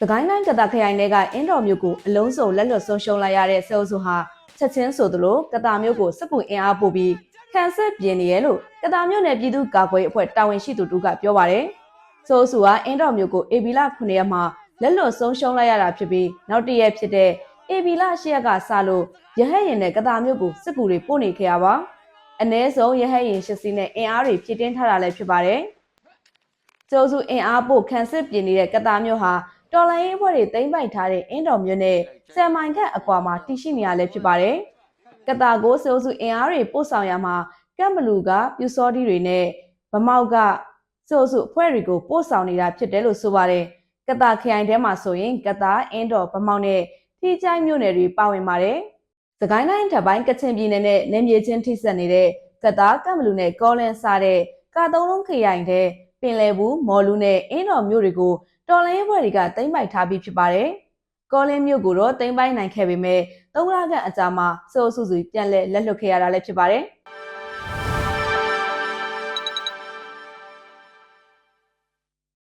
။သခိုင်းတိုင်းကတာခရိုင်တွေက အင်းတော်မြို့ကိုအလုံးစုံလက်လွတ်ဆုံးရှုံးလိုက်ရတဲ့ဆဲအုပ်စုဟာချက်ချင်းဆိုသလိုကတာမြို့ကိုစစ်ကူအင်အားပို့ပြီးခံစစ်ပြင်နေရလို့ကတာမြို့နယ်ပြည်သူ့ကာကွယ်ရေးအဖွဲ့တာဝန်ရှိသူတို့ကပြောပါတယ်။ဆိုအုပ်စုဟာအင်းတော်မြို့ကိုအေဘီလာ9ရက်မှာလက်လွတ်ဆုံးရှုံးလိုက်ရတာဖြစ်ပြီးနောက်တစ်ရက်ဖြစ်တဲ့အေဘီလာ10ရက်ကစလို့ရဟတ်ရင်နဲ့ကတာမြို့ကိုစစ်ကူတွေပို့နေခဲ့ရပါ။အ ਨੇ ဆုံးရဟတ်ရင်ရှစ်စီးနဲ့အင်အားတွေဖြည့်တင်းထားတာလည်းဖြစ်ပါတယ်။ကျိုးစုအင်အားပို့ခံစစ်ပြင်နေတဲ့ကတာမြို့ဟာ တော်လိုင်းရေးဘွဲတွေတိမ့်ပိုက်ထားတဲ့အင်းတော်မြို့နဲ့ဆယ်မိုင်ခန့်အကွာမှာတည်ရှိနေရလဲဖြစ်ပါတယ်။ကတာကိုစိုးစုအင်အားတွေပို့ဆောင်ရမှာကမ်ဘလူကပြူစောဒီတွေနဲ့ဗမောက်ကစိုးစုအဖွဲ့တွေကိုပို့ဆောင်နေတာဖြစ်တယ်လို့ဆိုပါတယ်။ကတာခရိုင်ထဲမှာဆိုရင်ကတာအင်းတော်ဗမောက်နဲ့ထီချိုင်းမြို့နယ်တွေပါဝင်ပါတယ်။စကိုင်းတိုင်းထပ်ပိုင်းကချင်ပြည်နယ်နဲ့နေမြေချင်းထိစပ်နေတဲ့ကတာကမ်ဘလူနဲ့ကောလန်စားတဲ့ကာသုံးလုံးခရိုင်တဲ့ပင်လယ်ဘူးမော်လူနဲ့အင်းတော်မြို့တွေကို တော်လိုင်းဘွဲတွေကတိမ့်ပိုက်ထားပြီးဖြစ်ပါတယ်။ကောလင်းမြို့ကိုတော့တိမ့်ပိုက်နိုင်ခဲ့ပေမဲ့သုံးလခန့်အကြာမှာစိုးစုစုပြန်လဲလက်လွတ်ခဲ့ရတာလည်းဖြစ်ပါတယ်။